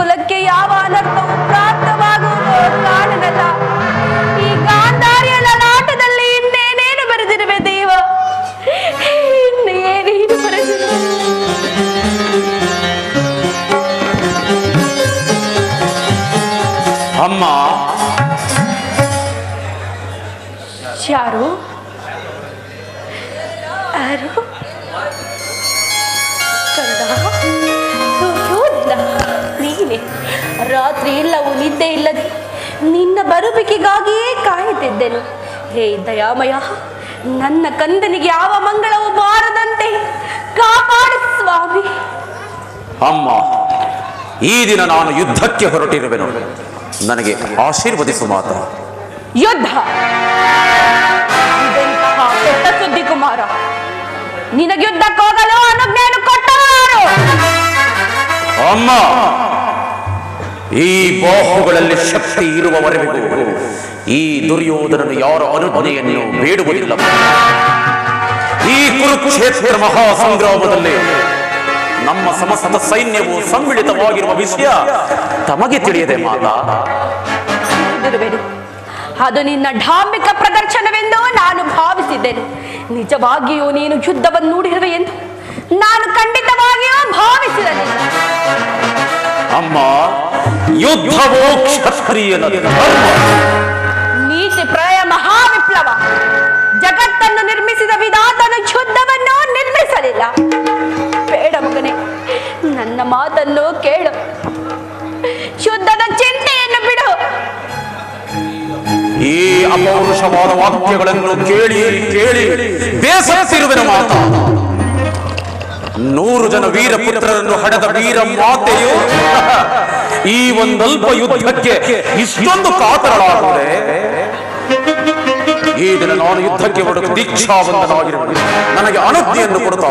ಕುಲಕ್ಕೆ ಯಾವ ಅನರ್ಥವು ಪ್ರಾಪ್ತವಾಗುವುದು ಕಾಣನಲ್ಲ ಈ ಗಾಂಧಾರಿಯ ಲಲಾಟದಲ್ಲಿ ಇನ್ನೇನೇನು ಬರೆದಿರುವೆ ದೇವ? ಇನ್ನೇನೇನು ಬರೆದಿರುವೆ? ಅಮ್ಮ. ಯಾರು? ಯಾರು? ಕಂದ ನೀನೆ ರಾತ್ರಿ ಇಲ್ಲವೂ ನಿದ್ದೆ ಇಲ್ಲದೆ ನಿನ್ನ ಬರುವಿಕೆಗಾಗಿಯೇ ಕಾಯುತ್ತಿದ್ದೆನು ಹೇ ದಯಾಮಯ ನನ್ನ ಕಂದನಿಗೆ ಯಾವ ಮಂಗಳವೂ ಬಾರದಂತೆ ಕಾಪಾಡು ಸ್ವಾಮಿ. ಅಮ್ಮ ಈ ದಿನ ನಾನು ಯುದ್ಧಕ್ಕೆ ಹೊರಟಿರುವೆನು. ನನಗೆ ಆಶೀರ್ವದಿಸು ಮಾತ್ರ ಯುದ್ಧ? ಕೆಟ್ಟ ಸುದ್ದಿ ಕುಮಾರ. ನಿನಗೆ ಯುದ್ಧಕ್ಕೆ ಹೋಗಲು ಅನುಜ್ಞೆಯನ್ನು ಕೊಟ್ಟರು ಅಮ್ಮ ಈ ಬಾಹುಗಳಲ್ಲಿ ಶಕ್ತಿ ಇರುವವರೆಗೂ ಈ ದುರ್ಯೋಧನನು ಯಾರ ಅನುಜ್ಞೆಯನ್ನು ಬೇಡುವುದಿಲ್ಲ. ಈ ಕುರುಕ್ಷೇತ್ರ ಮಹಾ ಸಂಗ್ರಾಮದಲ್ಲಿ ನಮ್ಮ ಸಮಸ್ತ ಸೈನ್ಯವು ಸಮ್ಮಿಳಿತವಾಗಿರುವ ವಿಷಯ ತಮಗೆ ತಿಳಿಯದೆ ಮಾತಾ. ಅದು ನಿನ್ನ ಢಾಂಬಿಕ ಪ್ರದರ್ಶನವೆಂದು ನಾನು ಭಾವಿಸಿದ್ದೇನೆ. ನಿಜವಾಗಿಯೂ ನೀನು ಯುದ್ಧವನ್ನು ನೋಡಿರುವೆ ಎಂದು ನಾನು ಖಂಡಿತವಾಗಿಯೂ ಭಾವಿಸಿರಲಿಲ್ಲ. ಅಮ್ಮ ಯುದ್ಧವೋ ಕ್ಷತ್ರಿಯನ ಧರ್ಮ. ನೀತಿ ಪ್ರಾಯ ಮಹಾವಿಪ್ಲವ. ಜಗತ್ತನ್ನು ನಿರ್ಮಿಸಿದ ವಿಧಾತನು ಶುದ್ಧವನ್ನು ನಿರ್ಮಿಸಲಿಲ್ಲ. ಬೇಡ ಮಗನೇ ನನ್ನ ಮಾತನ್ನು ಕೇಳು. ಶುದ್ಧದ ಚಿಂತೆಯನ್ನು ಬಿಡು. ಈ ಅಪೌರುಷವಾದ ವಾಕ್ಯಗಳನ್ನು ಕೇಳಿ ಕೇಳಿ ಬೇಸತ್ತಿರುವೆನು ಮಾತ. ನೂರು ಜನ ವೀರ ಪುತ್ರರನ್ನು ಹಡೆದ ವೀರ ಮಾತೆಯು ಈ ಒಂದಲ್ಪ ಯುದ್ಧಕ್ಕೆ ಇಷ್ಟೊಂದು ಕಾತರಳಾಗುವುದೇ ಈ ದಿನ ನಾನು ಯುದ್ಧಕ್ಕೆ ಹೊರಟು ದೀಕ್ಷಾವಂತನಾಗಿರುವುದು ನನಗೆ ಅನುಜ್ಞೆಯನ್ನು ಕೊಡುತ್ತಾ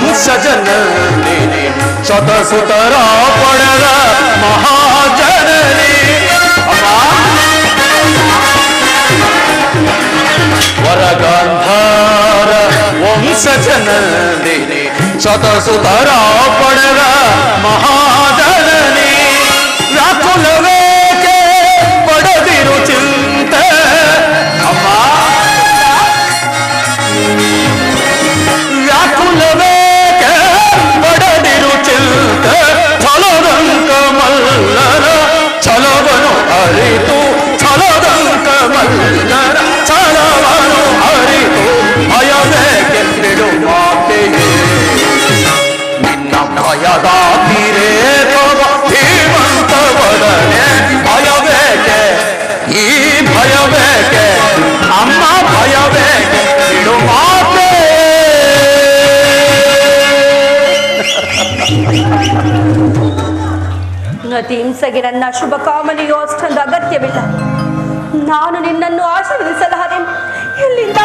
हूँ सजन मेरे सत सुतरा पड़ महाजन वर गंधार ओम सजन मेरे सत सुतरा पड़ महाजन रे राखो लगा ಹಿಂಸೆಗೆ ನನ್ನ ಶುಭ ಅಷ್ಟೊಂದು ಅಗತ್ಯವಿಲ್ಲ. ನಾನು ನಿನ್ನನ್ನು ಆಶೀರ್ವದಿಸಲಾರೆ. ಇಲ್ಲಿಂದ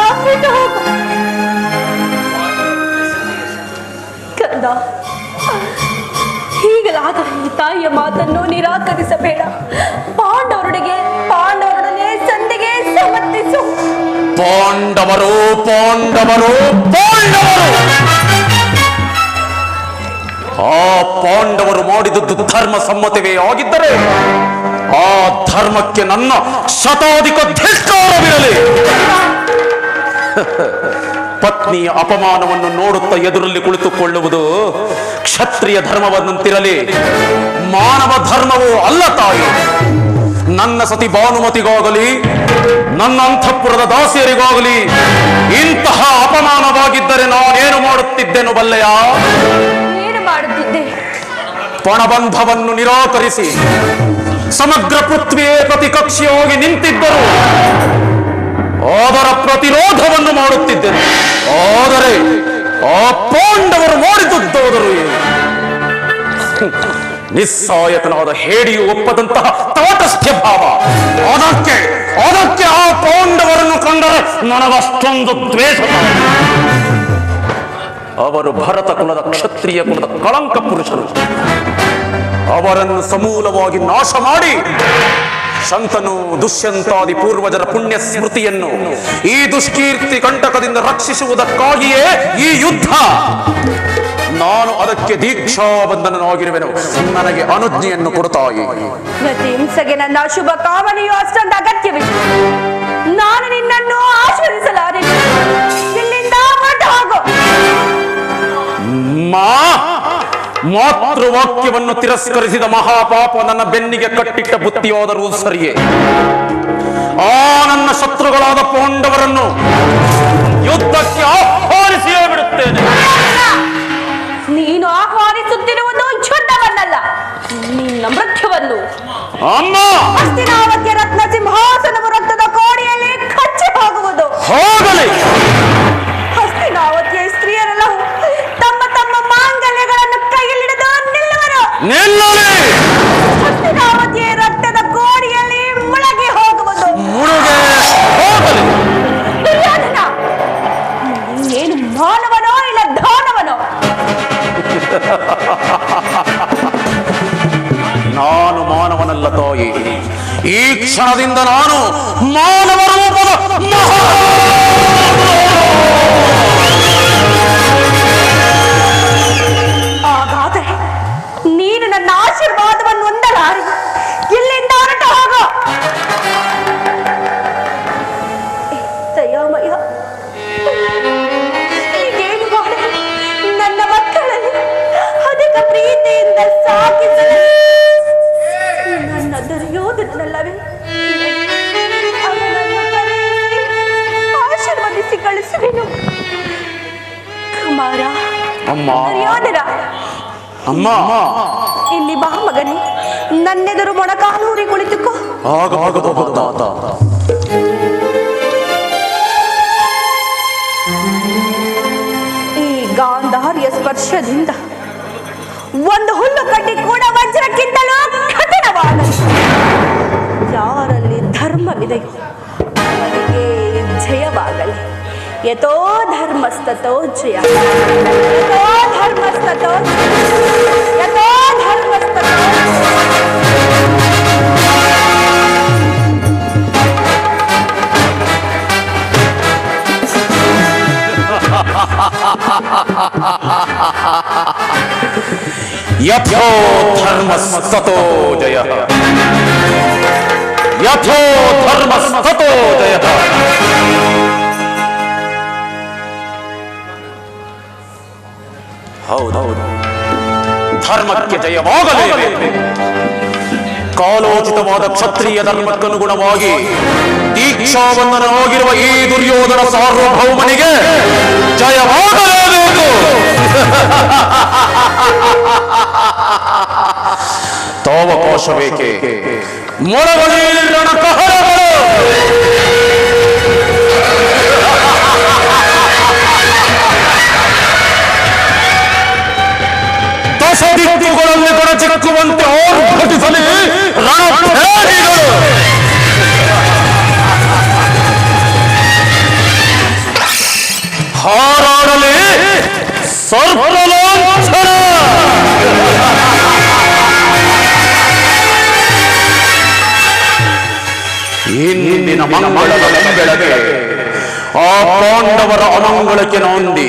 ಕಂದ ಈಗಲಾದ ಈ ತಾಯಿಯ ಮಾತನ್ನು ನಿರಾಕರಿಸಬೇಡ. ಪಾಂಡವರೊಡೆಗೆ ಪಾಂಡವರೊಡನೆ ಸಂಧಿಗೆ ಸಮರ್ಥಿಸು ಪಾಂಡವರು ಪಾಂಡವರು ಪಾಂಡವರು! ಆ ಪಾಂಡವರು ಮಾಡಿದದ್ದು ಧರ್ಮ ಸಮ್ಮತವೇ ಆಗಿದ್ದರೆ ಆ ಧರ್ಮಕ್ಕೆ ನನ್ನ ಶತಾಧಿಕ ಧಿಷ್ಕಾರವಿರಲಿ ಪತ್ನಿಯ ಅಪಮಾನವನ್ನು ನೋಡುತ್ತಾ ಎದುರಲ್ಲಿ ಕುಳಿತುಕೊಳ್ಳುವುದು ಕ್ಷತ್ರಿಯ ಧರ್ಮವನ್ನಂತಿರಲಿ. ಮಾನವ ಧರ್ಮವೂ ಅಲ್ಲ ತಾಯಿ. ನನ್ನ ಸತಿ ಭಾನುಮತಿಗಾಗಲಿ, ನನ್ನ ಅಂತಃಪುರದ ದಾಸಿಯರಿಗಾಗಲಿ, ಇಂತಹ ಅಪಮಾನವಾಗಿದ್ದರೆ ನಾನೇನು ಮಾಡುತ್ತಿದ್ದೇನು ಬಲ್ಲೆಯ? ಪಣಬಂಧವನ್ನು ನಿರಾಕರಿಸಿ ಸಮಗ್ರ ಪೃಥ್ವಿಯೇ ಪ್ರತಿಕಕ್ಷಿಯಾಗಿ ನಿಂತಿದ್ದರು. ಅದರ ಪ್ರತಿರೋಧವನ್ನು ಮಾಡುತ್ತಿದ್ದರು. ಆದರೆ ಆ ಪಾಂಡವರು ಮಾಡಿದುದ್ದೋದರು ನಿಸ್ಸಾಯತನವಾದ ಹೇಡಿಯು ಒಪ್ಪದಂತಹ ತಾಟಸ್ಥ್ಯ ಭಾವ. ಅದಕ್ಕೆ ಅದಕ್ಕೆ ಆ ಪಾಂಡವರನ್ನು ಕಂಡರೆ ನನಗಷ್ಟೊಂದು ದ್ವೇಷ. ಅವರು ಭರತ ಕುಲದ ಕ್ಷತ್ರಿಯ ಕುಲದ ಕಳಂಕ ಪುರುಷರು. ಅವರನ್ನು ಸಮೂಲವಾಗಿ ನಾಶ ಮಾಡಿ ಶಂತನು ದುಷ್ಯಂತಾದಿ ಪೂರ್ವಜರ ಪುಣ್ಯ ಸ್ಮೃತಿಯನ್ನು ಈ ದುಷ್ಕೀರ್ತಿ ಕಂಟಕದಿಂದ ರಕ್ಷಿಸುವುದಕ್ಕಾಗಿಯೇ ಈ ಯುದ್ಧ. ನಾನು ಅದಕ್ಕೆ ದೀಕ್ಷಾ ಬಂಧನನಾಗಿರುವೆನು ನನಗೆ ಅನುಜ್ಞೆಯನ್ನು ಕೊಡುತ್ತಾಯಿ ಹಿಂಸೆಗೆ ನನ್ನ ಕಾಮನೆಯು ಅಷ್ಟೊಂದು ಅಗತ್ಯವಿಲ್ಲ. ನಾನು ನಿನ್ನನ್ನು ಆಶೀರ್ವದಿಸಲಾರೆ. ಮಾ ಮಾತೃವಾಕ್ಯವನ್ನು ತಿರಸ್ಕರಿಸಿದ ಮಹಾಪಾಪ ನನ್ನ ಬೆನ್ನಿಗೆ ಕಟ್ಟಿಟ್ಟ ಬುತ್ತಿಯಾದರೂ ಸರಿಯೇ ಆ ನನ್ನ ಶತ್ರುಗಳಾದ ಪಾಂಡವರನ್ನು ಯುದ್ಧಕ್ಕೆ ಆಹ್ವಾನಿಸಿಯೇ ಬಿಡುತ್ತೇನೆ. ನೀನು ಆಹ್ವಾನಿಸುತ್ತಿರುವುದು ಯುದ್ಧವನ್ನಲ್ಲ ನಿನ್ನ ಮೃತ್ಯುವನ್ನು. ಅಮ್ಮ! ರತ್ನ ಸಿಂಹಾಸನವು ರಕ್ತದ ಕೋಡಿಯಲ್ಲಿ ಕಚ್ಚಿ ಹೋಗುವುದು. ಹೋಗಲಿ! ನಿಲ್ಲಲಿ! ಹಸ್ತಿನಾವತಿಯ ರಕ್ತದ ಕೋಡಿಯಲ್ಲಿ ಮುಳಗಿ ಹೋಗುವುದು. ಮುಳುಗೆ ಹೋಗಲಿ! ದುರ್ಯೋಧನ! ನೀನು ಮಾನವನೋ ಇಲ್ಲ ದಾನವನೋ? ನಾನು ಮಾನವನಲ್ಲ ತಾಯಿ ಈ ಕ್ಷಣದಿಂದ ನಾನು ಮಾನವ ರೂಪದ ಮಹಾ ಅಮ್ಮ. ಇಲ್ಲಿ ಬಾ ಮಗನೇ. ನನ್ನೆದುರು ಮೊಣಕಾಲೂರಿ ಕುಳಿತುಕೋ. ಈ ಗಾಂಧಾರ್ಯ ಸ್ಪರ್ಶದಿಂದ ಒಂದು ಹುಲ್ಲು ಕಟ್ಟಿ ಕೂಡ ವಜ್ರಕ್ಕಿಂತಲೂ ಕಠಿಣವಾದ ಯಾರಲ್ಲಿ ಧರ್ಮವಿದೆಯೋ ये तो धर्मस्ततो यथो धर्मस्ततो यथो धर्मस्ततो ಧರ್ಮಕ್ಕೆ ಜಯವಾಗಲೇ ಕಾಲೋಚಿತವಾದ ಕ್ಷತ್ರಿಯ ಧರ್ಮಕ್ಕನುಗುಣವಾಗಿ ದೀಕ್ಷಾವಂದನವಾಗಿರುವ ಈ ದುರ್ಯೋಧನ ಸಾರ್ವಭೌಮನಿಗೆ ಜಯವಾಗಲೇಬೇಕು ತಾವಕಾಶ ಬೇಕೆ ಮೊಳಗಳ ಇಂದಿನ ಮಂಗಳದ ಬೆಳಗ್ಗೆ ಆ ಪಾಂಡವರ ಅಮಂಗಳಕ್ಕೆ ನೊಂದಿ.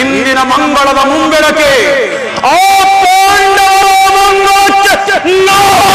ಇಂದಿನ ಮಂಗಳದ ಮುಂಬೆಳಕೆ ಆ ಪಾಂಡವರ ಅಮಂಗಳಕ್ಕೆ ನಾವು